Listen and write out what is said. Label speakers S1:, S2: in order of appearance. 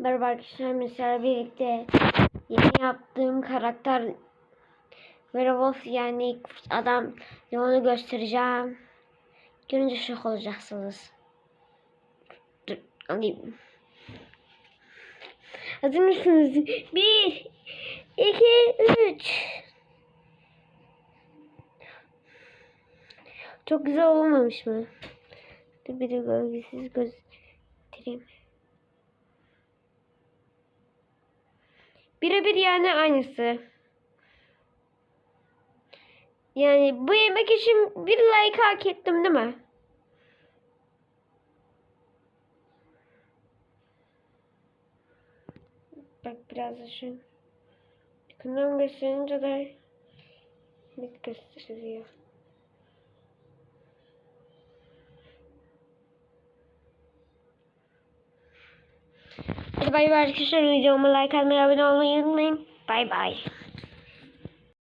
S1: Merhaba arkadaşlar mesela birlikte yeni yaptığım karakter Werewolf yani adam ve onu göstereceğim. Görünce şok olacaksınız. Dur alayım. Hazır mısınız? Bir, iki, üç. Çok güzel olmamış mı? Bir de gölgesiz göstereyim. Birebir yani aynısı. Yani bu yemek için bir like hak ettim değil mi? Bak biraz da şu gösterince de net gösteriyor. Bay bay arkadaşlar videoma like atmayı abone olmayı unutmayın. Bay bay.